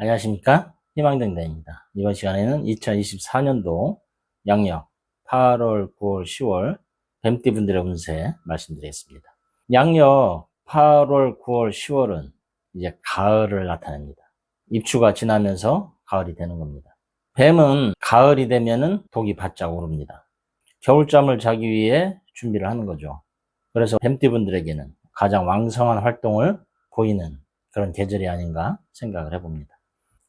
안녕하십니까? 희망등대입니다. 이번 시간에는 2024년도 양력 8월 9월 10월 뱀띠 분들의 운세 말씀드리겠습니다. 양력 8월 9월 10월은 이제 가을을 나타냅니다. 입추가 지나면서 가을이 되는 겁니다. 뱀은 가을이 되면은 독이 바짝 오릅니다. 겨울잠을 자기 위해 준비를 하는 거죠. 그래서 뱀띠 분들에게는 가장 왕성한 활동을 보이는 그런 계절이 아닌가 생각을 해봅니다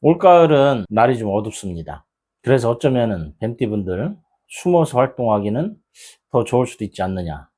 올가을은 날이 좀 어둡습니다. 그래서 어쩌면은 뱀띠분들 숨어서 활동하기는 더 좋을 수도 있지 않느냐.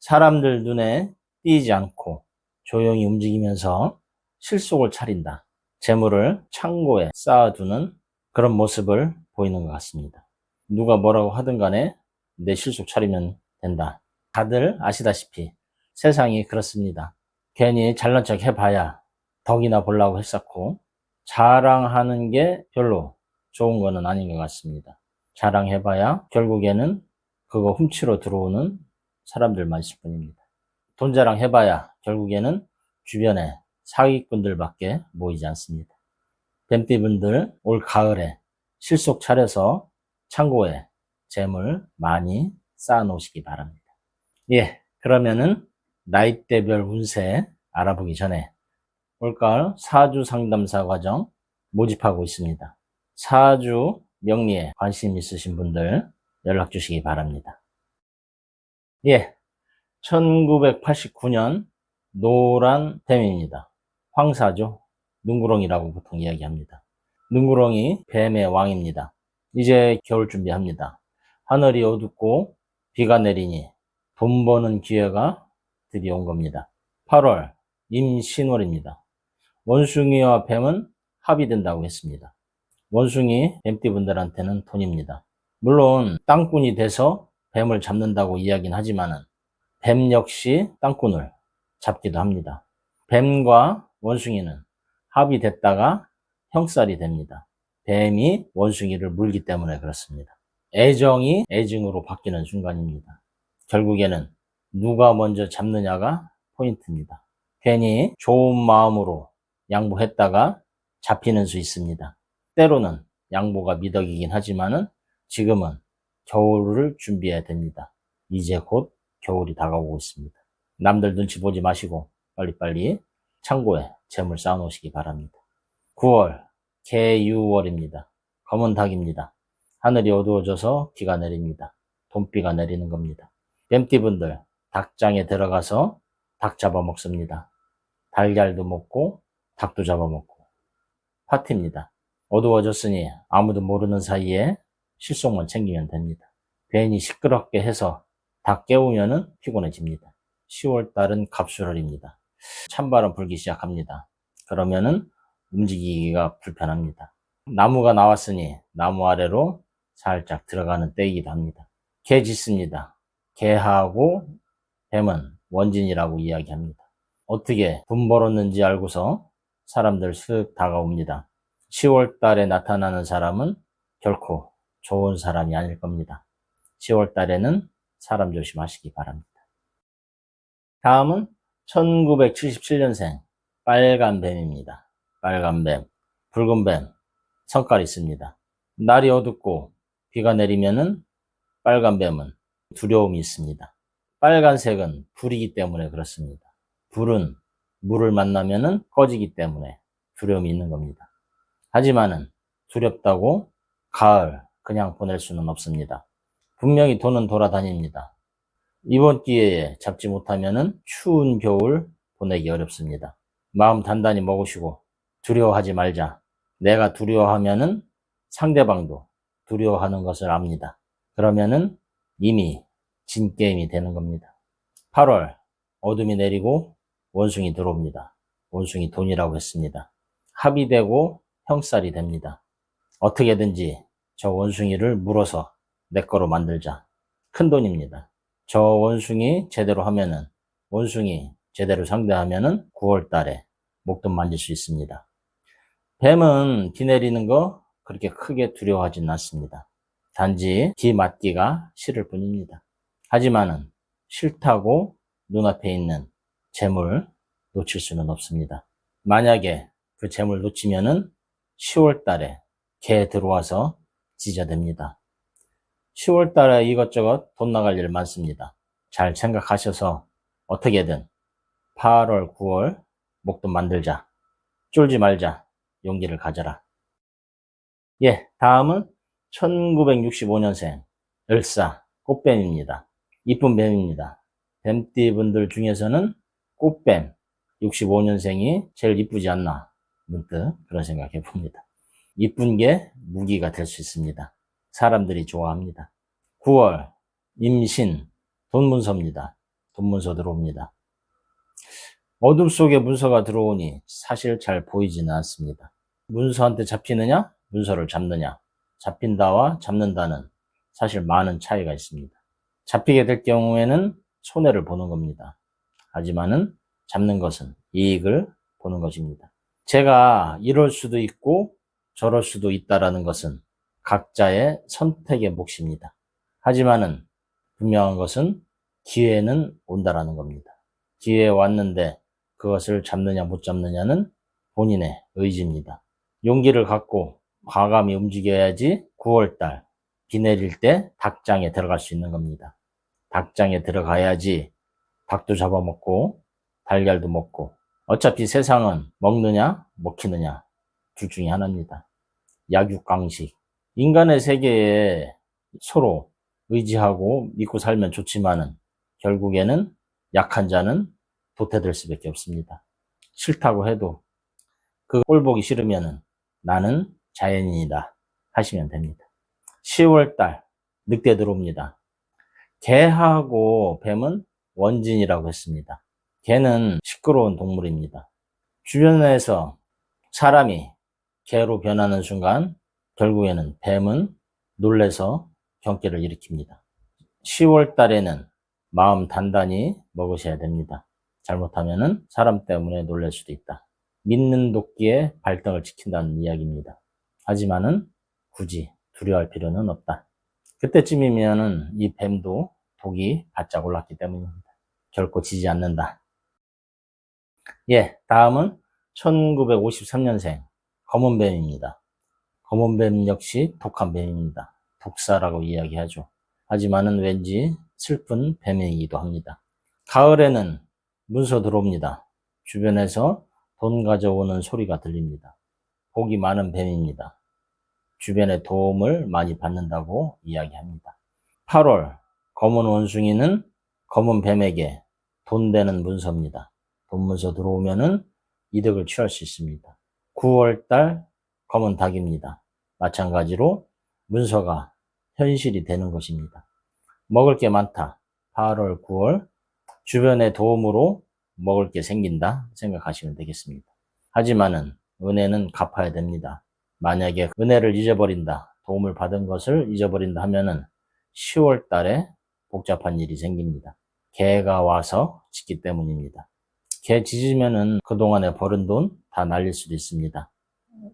사람들 눈에 띄지 않고 조용히 움직이면서 실속을 차린다. 재물을 창고에 쌓아두는 그런 모습을 보이는 것 같습니다. 누가 뭐라고 하든 간에 내 실속 차리면 된다. 다들 아시다시피 세상이 그렇습니다. 괜히 잘난 척 해봐야 덕이나 보려고 했었고 자랑하는 게 별로 좋은 거는 아닌 것 같습니다. 자랑해봐야 결국에는 그거 훔치러 들어오는 사람들만 있을 뿐입니다. 돈 자랑해봐야 결국에는 주변에 사기꾼들밖에 모이지 않습니다. 뱀띠분들 올 가을에 실속 차려서 창고에 재물 많이 쌓아 놓으시기 바랍니다. 예, 그러면은 나이대별 운세 알아보기 전에 올가을 사주 상담사 과정 모집하고 있습니다. 사주 명리에 관심 있으신 분들 연락 주시기 바랍니다. 예, 1989년 노란 뱀입니다. 황사죠. 눈구렁이라고 보통 이야기합니다. 눈구렁이 뱀의 왕입니다. 이제 겨울 준비합니다. 하늘이 어둡고 비가 내리니 돈 버는 기회가 드디어 온 겁니다. 8월 임신월입니다. 원숭이와 뱀은 합의된다고 했습니다. 원숭이 뱀띠 분들한테는 돈입니다. 물론 땅꾼이 돼서 뱀을 잡는다고 이야기는 하지만은 뱀 역시 땅꾼을 잡기도 합니다. 뱀과 원숭이는 합의됐다가 형살이 됩니다. 뱀이 원숭이를 물기 때문에 그렇습니다. 애정이 애증으로 바뀌는 순간입니다. 결국에는 누가 먼저 잡느냐가 포인트입니다. 괜히 좋은 마음으로 양보했다가 잡히는 수 있습니다. 때로는 양보가 미덕이긴 하지만은 지금은 겨울을 준비해야 됩니다. 이제 곧 겨울이 다가오고 있습니다. 남들 눈치 보지 마시고 빨리빨리 창고에 재물 쌓아놓으시기 바랍니다. 9월 개유월입니다. 검은 닭입니다. 하늘이 어두워져서 비가 내립니다. 돈비가 내리는 겁니다. 뱀띠분들 닭장에 들어가서 닭 잡아먹습니다. 달걀도 먹고 닭도 잡아먹고 파티입니다. 어두워졌으니 아무도 모르는 사이에 실속만 챙기면 됩니다. 괜히 시끄럽게 해서 닭 깨우면은 피곤해집니다. 10월 달은 갑술월입니다. 찬바람 불기 시작합니다. 그러면은 움직이기가 불편합니다. 나무가 나왔으니 나무 아래로 살짝 들어가는 때이기도 합니다. 개 짖습니다. 개하고 뱀은 원진이라고 이야기합니다. 어떻게 돈 벌었는지 알고서 사람들 쓱 다가옵니다. 10월 달에 나타나는 사람은 결코 좋은 사람이 아닐 겁니다. 10월 달에는 사람 조심하시기 바랍니다. 다음은 1977년생 빨간 뱀입니다. 빨간 뱀, 붉은 뱀, 성깔이 있습니다. 날이 어둡고 비가 내리면은 빨간 뱀은 두려움이 있습니다. 빨간색은 불이기 때문에 그렇습니다. 불은 물을 만나면은 꺼지기 때문에 두려움이 있는 겁니다. 하지만은 두렵다고 가을 그냥 보낼 수는 없습니다. 분명히 돈은 돌아다닙니다. 이번 기회에 잡지 못하면은 추운 겨울 보내기 어렵습니다. 마음 단단히 먹으시고 두려워하지 말자. 내가 두려워하면은 상대방도 두려워하는 것을 압니다. 그러면은 이미 진 게임이 되는 겁니다. 8월 어둠이 내리고 원숭이 들어옵니다. 원숭이 돈이라고 했습니다. 합의되고 형살이 됩니다. 어떻게든지 저 원숭이를 물어서 내 거로 만들자. 큰 돈입니다. 저 원숭이 제대로 하면은 원숭이 제대로 상대하면은 9월 달에 목돈 만질 수 있습니다. 뱀은 비 내리는 거 그렇게 크게 두려워하진 않습니다. 단지 비 맞기가 싫을 뿐입니다. 하지만은 싫다고 눈앞에 있는 재물 놓칠 수는 없습니다. 만약에 그 재물 놓치면은 10월 달에 개 들어와서 지저됩니다. 10월 달에 이것저것 돈 나갈 일 많습니다. 잘 생각하셔서 어떻게든 8월, 9월 목돈 만들자. 쫄지 말자. 용기를 가져라. 예, 다음은 1965년생 을사 꽃뱀입니다. 이쁜 뱀입니다. 뱀띠 분들 중에서는 꽃뱀 65년생이 제일 이쁘지 않나 문득 그런 생각해 봅니다. 이쁜 게 무기가 될 수 있습니다. 사람들이 좋아합니다. 9월 임신 돈 문서입니다. 돈 문서 들어옵니다. 어둠 속에 문서가 들어오니 사실 잘 보이지는 않습니다. 문서한테 잡히느냐? 문서를 잡느냐? 잡힌다와 잡는다는 사실 많은 차이가 있습니다. 잡히게 될 경우에는 손해를 보는 겁니다. 하지만은 잡는 것은 이익을 보는 것입니다. 제가 이럴 수도 있고 저럴 수도 있다라는 것은 각자의 선택의 몫입니다. 하지만은 분명한 것은 기회는 온다라는 겁니다. 기회 왔는데 그것을 잡느냐 못 잡느냐는 본인의 의지입니다. 용기를 갖고 과감히 움직여야지 9월달 비 내릴 때 닭장에 들어갈 수 있는 겁니다. 닭장에 들어가야지 닭도 잡아먹고 달걀도 먹고 어차피 세상은 먹느냐 먹히느냐 둘 중에 하나입니다. 약육강식 인간의 세계에 서로 의지하고 믿고 살면 좋지만은 결국에는 약한 자는 도태될 수밖에 없습니다. 싫다고 해도 그 꼴 보기 싫으면은 나는 자연인이다 하시면 됩니다. 10월달 늑대 들어옵니다. 개하고 뱀은 원진이라고 했습니다. 개는 시끄러운 동물입니다. 주변에서 사람이 개로 변하는 순간 결국에는 뱀은 놀래서 경계를 일으킵니다. 10월 달에는 마음 단단히 먹으셔야 됩니다. 잘못하면은 사람 때문에 놀랄 수도 있다. 믿는 도끼에 발등을 지킨다는 이야기입니다. 하지만은 굳이 두려워할 필요는 없다. 그때쯤이면은 이 뱀도 독이 바짝 올랐기 때문입니다. 결코 지지 않는다. 예, 다음은 1953년생 검은 뱀입니다. 검은 뱀 역시 독한 뱀입니다. 독사라고 이야기하죠. 하지만은 왠지 슬픈 뱀이기도 합니다. 가을에는 문서 들어옵니다. 주변에서 돈 가져오는 소리가 들립니다. 복이 많은 뱀입니다. 주변에 도움을 많이 받는다고 이야기합니다. 8월 검은 원숭이는 검은 뱀에게 돈 되는 문서입니다. 돈 문서 들어오면은 이득을 취할 수 있습니다. 9월달 검은 닭입니다. 마찬가지로 문서가 현실이 되는 것입니다. 먹을 게 많다. 8월, 9월 주변의 도움으로 먹을 게 생긴다 생각하시면 되겠습니다. 하지만은 은혜는 갚아야 됩니다. 만약에 은혜를 잊어버린다, 도움을 받은 것을 잊어버린다 하면은 10월 달에 복잡한 일이 생깁니다. 개가 와서 짖기 때문입니다. 개 짖으면은 그동안에 벌은 돈 다 날릴 수도 있습니다.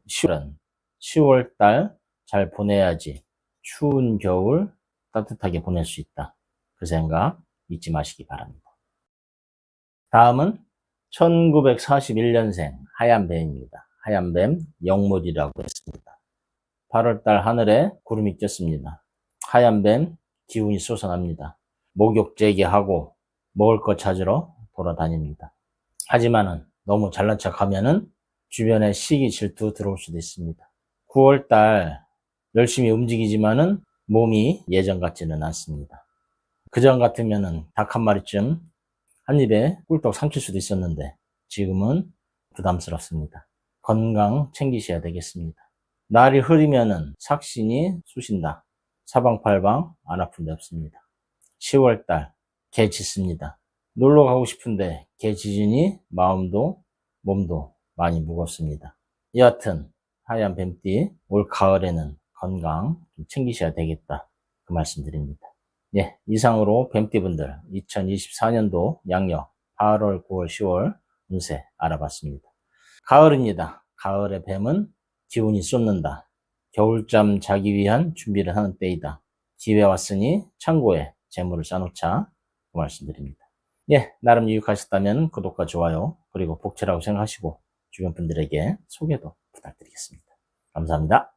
10월은 10월 달 잘 보내야지 추운 겨울 따뜻하게 보낼 수 있다. 그 생각 잊지 마시기 바랍니다. 다음은 1941년생 하얀 뱀입니다. 하얀 뱀 영물이라고 했습니다. 8월달 하늘에 구름이 꼈습니다. 하얀 뱀 기운이 솟아납니다. 목욕 재개하고 먹을 것 찾으러 돌아다닙니다. 하지만은 너무 잘난 척 하면은 주변에 시기 질투 들어올 수도 있습니다. 9월달 열심히 움직이지만은 몸이 예전 같지는 않습니다. 그전 같으면은 닭 한 마리쯤 한 입에 꿀떡 삼킬 수도 있었는데 지금은 부담스럽습니다. 건강 챙기셔야 되겠습니다. 날이 흐리면은 삭신이 쑤신다. 사방팔방 안 아픈 데 없습니다. 10월달 개 짖습니다. 놀러 가고 싶은데 개 짖으니 마음도 몸도 많이 무겁습니다. 여하튼 하얀 뱀띠 올 가을에는 건강 좀 챙기셔야 되겠다 그 말씀 드립니다. 예, 이상으로 뱀띠분들 2024년도 양력 8월, 9월, 10월 운세 알아봤습니다. 가을입니다. 가을의 뱀은 기운이 쏟는다. 겨울잠 자기 위한 준비를 하는 때이다. 기회 왔으니 창고에 재물을 쌓놓자 그 말씀드립니다. 예, 나름 유익하셨다면 구독과 좋아요 그리고 복채라고 생각하시고 주변 분들에게 소개도 부탁드리겠습니다. 감사합니다.